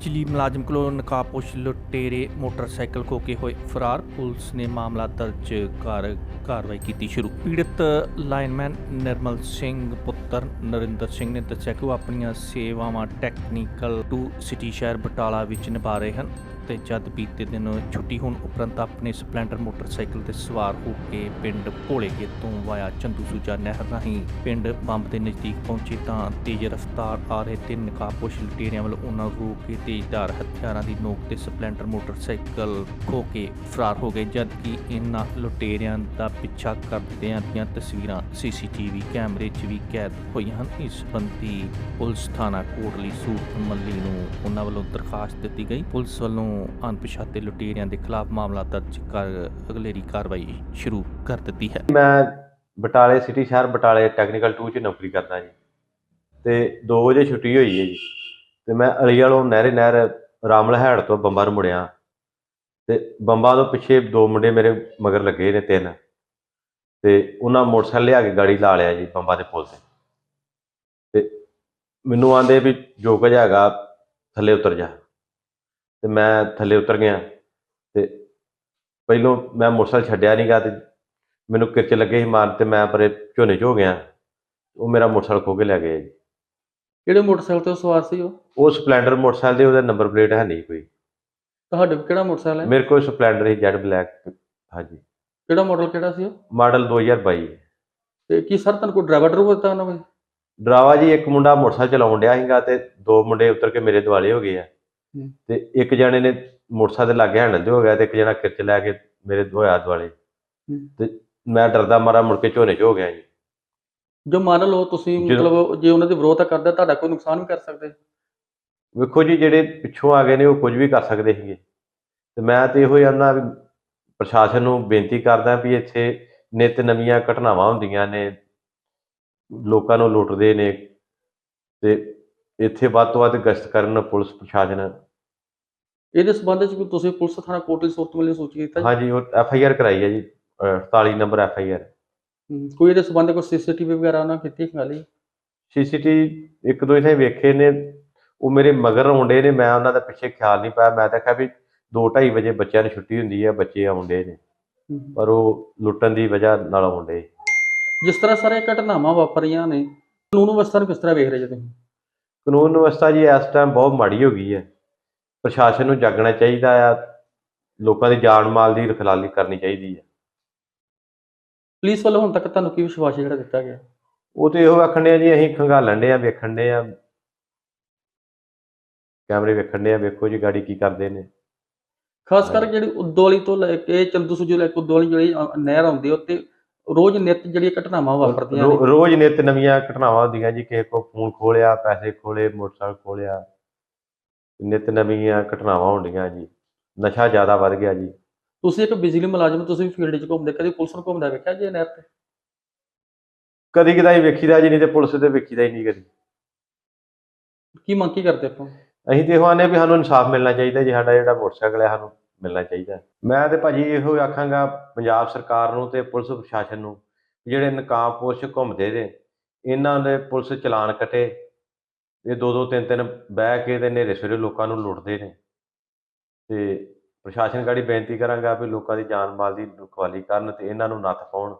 ਬਿਜਲੀ ਮੁਲਾਜ਼ਮ ਕੋਲੋਂ ਨਕਾਬਪੋਸ਼ ਲੁਟੇਰੇ ਮੋਟਰਸਾਈਕਲ ਖੋ ਕੇ ਹੋਏ ਫਰਾਰ, ਪੁਲਿਸ ਨੇ ਮਾਮਲਾ ਦਰਜ ਕਰ ਕਾਰਵਾਈ ਕੀਤੀ ਸ਼ੁਰੂ। ਪੀੜਤ ਲਾਈਨਮੈਨ ਨਿਰਮਲ ਸਿੰਘ, ਪੁੱਤਰ ਨਰਿੰਦਰ ਸਿੰਘ ਨੇ ਦੱਸਿਆ ਕਿ ਉਹ ਆਪਣੀਆਂ ਸੇਵਾਵਾਂ ਟੈਕਨੀਕਲ ਟੂ ਸਿਟੀ ਸ਼ਹਿਰ ਬਟਾਲਾ ਵਿੱਚ ਨਿਭਾ ਰਹੇ ਹਨ। ਤੇ ਜਦ ਬੀਤੇ ਦਿਨ ਛੁੱਟੀ ਹੋਣ ਉਪਰੰਤ ਆਪਣੇ ਸਪਲੈਂਡਰ ਮੋਟਰਸਾਈਕਲ ਤੇ ਸਵਾਰ ਹੋ ਕੇ ਪਿੰਡ ਭੋਲੇਗੇ ਤੋਂ ਵਾਇਆ ਚੰਦੂ ਸੂਜਾ ਨਹਿਰ ਰਾਹੀਂ ਪਿੰਡ ਬੰਬ ਦੇ ਨਜ਼ਦੀਕ ਪਹੁੰਚੇ ਤਾਂ ਤੇਜ਼ ਰਫ਼ਤਾਰ ਆ ਰਹੇ ਤਿੰਨ ਨਕਾਬਪੋਸ਼ ਲੁਟੇਰਿਆਂ ਵੱਲੋਂ ਉਹਨਾਂ ਨੂੰ ਕੇ ਤੇਜ਼ਧਾਰ ਹਥਿਆਰਾਂ ਦੀ ਨੋਕ ਤੇ ਸਪਲੈਂਡਰ ਮੋਟਰਸਾਈਕਲ ਖੋ ਕੇ ਫਰਾਰ ਹੋ ਗਏ ਜਦ ਕਿ ਇਹਨਾਂ ਲੁਟੇਰਿਆਂ ਦਾ ਪਿੱਛਾ ਕਰਦਿਆਂ ਦੀਆਂ ਤਸਵੀਰਾਂ ਸੀਸੀਟੀਵੀ ਕੈਮਰੇ 'ਚ ਵੀ ਕੈਦ ਹੋਈਆਂ ਹਨ। ਇਸ ਸੰਬੰਧੀ ਪੁਲਿਸ ਥਾਣਾ ਕੋਟਲੀ ਸੂਰਤ ਮੱਲੀ ਨੂੰ ਉਹਨਾਂ ਵੱਲੋਂ ਦਰਖਾਸਤ ਦਿੱਤੀ ਗਈ। ਪੁਲਿਸ ਵੱਲੋਂ ਅਣਪਛਾਤੇ ਲੁਟੇਰਿਆਂ ਦੇ ਖਿਲਾਫ ਮਾਮਲਾ ਦਰਜ ਕਰ ਅਗਲੇਰੀ ਕਾਰਵਾਈ ਸ਼ੁਰੂ ਕਰ ਦਿੱਤੀ ਹੈ। ਮੈਂ ਬਟਾਲੇ, ਸਿਟੀ ਸ਼ਹਿਰ ਬਟਾਲੇ ਟੈਕਨੀਕਲ 2 ਚ ਨੌਕਰੀ ਕਰਦਾ ਜੀ। ਤੇ 2 ਵਜੇ ਛੁੱਟੀ ਹੋਈ ਹੈ ਜੀ। ਤੇ ਮੈਂ ਅਲੀ ਨਹਿਰੇ ਨਹਿਰ ਰਾਮਲ ਤੋਂ ਬੰਬਾਂ ਨੂੰ ਮੁੜਿਆ। ਤੇ ਬੰਬਾ ਤੋਂ ਪਿੱਛੇ ਦੋ ਮੁੰਡੇ ਮੇਰੇ ਮਗਰ ਲੱਗੇ ਨੇ ਤਿੰਨ। ਤੇ ਉਹਨਾਂ ਮੋਟਰਸਾਈਕਲ ਲਿਆ ਕੇ ਗਾੜੀ ਲਾ ਲਿਆ ਜੀ ਬੰਬਾ ਦੇ ਪੁਲ ਤੇ। ਤੇ ਮੈਨੂੰ ਆਂਦੇ ਵੀ ਜੋ ਕੁਝ ਹੈਗਾ ਥੱਲੇ ਉਤਰ ਜਾ। ਤੇ ਮੈਂ ਥੱਲੇ ਉਤਰ ਗਿਆ ਤੇ ਪਹਿਲੋਂ ਮੈਂ ਮੋਟਰਸਾਈਕਲ ਛੱਡਿਆ ਨਹੀਂਗਾ ਤੇ ਮੈਨੂੰ ਕਿਰਚ ਲੱਗੇ ਸੀ ਮਾਰਨ ਤੇ ਮੈਂ ਪਰੇ ਝੋਨੇ 'ਚ ਹੋ ਗਿਆ। ਉਹ ਮੇਰਾ ਮੋਟਰਸਾਈਕਲ ਖੋ ਕੇ ਲੈ ਗਏ। ਜੀ ਕਿਹੜੇ ਮੋਟਰਸਾਈਕਲ ਤੇ ਸਵਾਰ ਸੀ ਉਹ? ਉਹ ਸਪਲੈਂਡਰ ਮੋਟਰਸਾਈਕਲ ਦੇ ਉਹਦਾ ਨੰਬਰ ਪਲੇਟ ਹੈ ਨਹੀਂ ਕੋਈ। ਤੁਹਾਡੇ ਕੋਲ ਕਿਹੜਾ ਮੋਟਰਸਾਈਕਲ ਹੈ? ਮੇਰੇ ਕੋਲ ਸਪਲੈਂਡਰ ਹੀ ਜੈਡ ਬਲੈਕ। ਹਾਂਜੀ। ਕਿਹੜਾ ਮਾਡਲ ਕਿਹੜਾ ਸੀ ਉਹ? ਮਾਡਲ 2022 ਤੇ ਕੀ ਸਰ ਤੁਹਾਨੂੰ ਕੋਈ ਡਰਾਈਵਰ ਡਰੂ ਦਿੱਤਾ ਉਹਨਾਂ ਕੋਈ ਡਰਾਵਾ ਜੀ ਇੱਕ ਮੁੰਡਾ ਮੋਟਰਸਾਈਕਲ ਚਲਾਉਣ ਡਿਆ ਸੀਗਾ ਤੇ ਦੋ ਮੁੰਡੇ ਉਤਰ ਕੇ ਮੇਰੇ ਦੁਆਲੇ ਹੋ ਗਏ ਆ। ਤੇ ਇੱਕ ਜਣੇ ਨੇ ਮੋਟਰਸਾਈਕਲ ਲਾਗੇ ਹੈਂਡਲ ਤੇ ਹੋ ਗਿਆ ਤੇ ਇੱਕ ਜਣਾ ਕਿਰਚ ਲੈ ਕੇ ਮੇਰੇ ਹੋਇਆ ਦੁਆਲੇ। ਤੇ ਮੈਂ ਡਰਦਾ ਮਾਰਾ ਮੁੜ ਕੇ ਝੋਨੇ 'ਚ ਹੋ ਗਿਆ ਜੀ। ਜੋ ਮੰਨ ਲਓ ਤੁਸੀਂ ਮਤਲਬ ਜੇ ਉਹਨਾਂ ਦੀ ਵਿਰੋਧਤਾ ਕਰਦੇ ਤੁਹਾਡਾ ਕੋਈ ਨੁਕਸਾਨ ਵੀ ਕਰ ਸਕਦੇ? ਵੇਖੋ ਜੀ ਜਿਹੜੇ ਪਿੱਛੋਂ ਆ ਗਏ ਨੇ ਉਹ ਕੁਝ ਵੀ ਕਰ ਸਕਦੇ ਸੀਗੇ। ਤੇ ਮੈਂ ਤੇ ਇਹੋ ਜਾਂਦਾ ਵੀ ਪ੍ਰਸ਼ਾਸਨ ਨੂੰ ਬੇਨਤੀ ਕਰਦਾ ਵੀ ਇੱਥੇ ਨਿਤ ਨਵੀਆਂ ਘਟਨਾਵਾਂ ਹੁੰਦੀਆਂ ਨੇ। ਲੋਕਾਂ ਨੂੰ ਲੁੱਟਦੇ ਨੇ। ਤੇ ਇੱਥੇ ਵੱਧ ਤੋਂ ਵੱਧ ਗਸ਼ਤ ਕਰਨ ਪੁਲਿਸ ਪ੍ਰਸ਼ਾਸਨ। ਇਹਦੇ ਸੰਬੰਧ ਵਿੱਚ ਕੋਈ ਤੁਸੀਂ ਪੁਲਿਸ ਥਾਣਾ ਕੋਟਲੀ ਸੂਰਤ ਵਾਲੇ ਸੂਚਿਤ ਕੀਤਾ ਜੀ? ਹਾਂਜੀ ਉਹ ਐਫ ਆਈ ਆਰ ਕਰਾਈ ਹੈ ਜੀ ਅਹ 48 ਨੰਬਰ ਐਫ ਆਈ ਆਰ। ਕੋਈ ਇਹਦੇ ਸੰਬੰਧ ਕੋਈ ਸੀਸੀਟੀਵੀ ਵਗੈਰਾ ਉਹਨਾਂ ਕੀਤੀ ਖਾਲੀ ਸੀਸੀਟੀ ਇੱਕ ਦੋ ਇਥੇ ਵੇਖੇ ਨੇ ਉਹ ਮੇਰੇ ਮਗਰ ਆਉਂਦੇ ਨੇ ਮੈਂ ਉਹਨਾਂ ਦਾ ਪਿੱਛੇ ਖਿਆਲ ਨਹੀਂ ਪਾਇਆ ਮੈਂ ਤਾਂ ਕਿਹਾ ਵੀ 2:30 ਵਜੇ ਬੱਚਿਆਂ ਨੂੰ ਛੁੱਟੀ ਹੁੰਦੀ ਹੈ ਬੱਚੇ ਆਉਂਦੇ ਨੇ। ਪਰ ਉਹ ਲੁੱਟਣ ਦੀ ਵਜ੍ਹਾ ਨਾਲ ਆਉਂਦੇ। ਜਿਸ ਤਰ੍ਹਾਂ ਸਾਰੇ ਘਟਨਾਵਾਂ ਵਾਪਰੀਆਂ ਨੇ ਕਾਨੂੰਨ ਵਿਵਸਥਾ ਨੂੰ ਕਿਸ ਤਰ੍ਹਾਂ ਵੇਖ ਰਹੇ ਜੀ ਤੁਸੀਂ? ਕਾਨੂੰਨ ਵਿਵਸਥਾ ਜੀ ਇਸ ਟਾਈਮ ਬਹੁਤ ਮਾੜੀ ਹੋ ਗਈ ਹੈ। ਪ੍ਰਸ਼ਾਸਨ ਨੂੰ ਜਾਗਣਾ ਚਾਹੀਦਾ ਆ। ਲੋਕਾਂ ਦੀ ਜਾਨ ਮਾਲ ਦੀ ਰਖਲਾਲੀ ਕਰਨੀ ਚਾਹੀਦੀ ਹੈ। ਪੁਲਿਸ ਵੱਲੋਂ ਹੁਣ ਤੱਕ ਤੁਹਾਨੂੰ ਕੀ ਵਿਸ਼ਵਾਸ ਜਿਹੜਾ ਦਿੱਤਾ ਗਿਆ? ਉਹ ਤੇ ਇਹੋ ਆਖਣ ਡਿਆ ਜੀ ਅਸੀਂ ਖੰਗਾਲਣ ਦੇ ਆ ਵੇਖਣ ਦੇ ਆ ਕੈਮਰੇ ਵੇਖਣ ਦੇ ਆ ਵੇਖੋ ਜੀ ਗਾੜੀ ਕੀ ਕਰਦੇ ਨੇ। ਖਾਸ ਕਰਕੇ ਜਿਹੜੀ ਉਦੋਲੀ ਤੋਂ ਲੈ ਕੇ ਚੰਦੂ ਸੁਜੂ ਲੈ ਕੇ ਉਦੋਲੀ ਜਿਹੜੀ ਨਹਿਰ ਆਉਂਦੀ ਉੱਤੇ ਰੋਜ਼ ਨਿਤ ਜਿਹੜੀਆਂ ਘਟਨਾਵਾਂ ਵਾਪਰਦੀਆਂ ਰੋ- ਨੇ। ਰੋਜ਼ ਨਿਤ ਨਵੀਆਂ ਘਟਨਾਵਾਂ ਹੁੰਦੀਆਂ ਜੀ ਕਿਸੇ ਕੋ ਫੋਨ ਖੋਲਿਆ ਪੈਸੇ ਖੋਲੇ ਮੋਟਰਸਾਈਕਲ ਖੋਲਿਆ। ਨਿਤ ਨਵੀਆਂ ਘਟਨਾਵਾਂ ਹੁੰਦੀਆਂ ਜੀ। ਨਸ਼ਾ ਜ਼ਿਆਦਾ ਵੱਧ ਗਿਆ ਜੀ। ਤੁਸੀਂ ਇੱਕ ਬਿਜਲੀ ਮੁਲਾਜ਼ਮ ਤੁਸੀਂ ਫੀਲਡ 'ਚ ਘੁੰਮਦੇ ਕਦੀ ਪੁਲਿਸ ਨੂੰ ਘੁੰਮਦਾ ਵੇਖਿਆ ਜੇ ਨਹਿਰ ਤੇ? ਕਦੀ ਕਦਾਈ ਵੇਖੀਦਾ ਜੀ ਨਹੀਂ ਤੇ ਪੁਲਿਸ ਤੇ ਵੇਖੀਦਾ ਹੀ ਨਹੀਂ ਕਦੀ। ਕੀ ਮੰਗ ਕੀ ਕਰਦੇ ਆਪਾਂ? ਅਸੀਂ ਤੇ ਇਹੋ ਆਨੇ ਵੀ ਸਾਨੂੰ ਇਨਸਾਫ ਮਿਲਣਾ ਚਾਹੀਦਾ ਜੀ ਸਾਡਾ ਜਿਹੜਾ ਮੋਟਰਸਾਈਕਲ ਹੈ ਸਾਨੂੰ। ਮਿਲਣਾ ਚਾਹੀਦਾ। ਮੈਂ ਤੇ ਭਾਜੀ ਇਹੋ ਆਖਾਂਗਾ ਪੰਜਾਬ ਸਰਕਾਰ ਨੂੰ ਤੇ ਪੁਲਿਸ ਪ੍ਰਸ਼ਾਸਨ ਨੂੰ ਜਿਹੜੇ ਨਕਾਬ ਪੁਰਸ਼ ਘੁੰਮਦੇ ਨੇ, ਇਹਨਾਂ ਦੇ ਪੁਲਿਸ ਚਲਾਨ ਕੱਟੇ। ਇਹ ਦੋ ਦੋ ਤਿੰਨ ਤਿੰਨ ਬਹਿ ਕੇ ਤੇ ਨੇਰੇ ਸਵੇਰੇ ਲੋਕਾਂ ਨੂੰ ਲੁੱਟਦੇ ਨੇ। ਤੇ ਪ੍ਰਸ਼ਾਸਨ ਗਾੜੀ ਬੇਨਤੀ ਕਰਾਂਗਾ ਵੀ ਲੋਕਾਂ ਦੀ ਜਾਨ ਮਾਲ ਦੀ ਰਖਵਾਲੀ ਕਰਨ ਤੇ ਇਹਨਾਂ ਨੂੰ ਨੱਥ ਪਾਉਣ।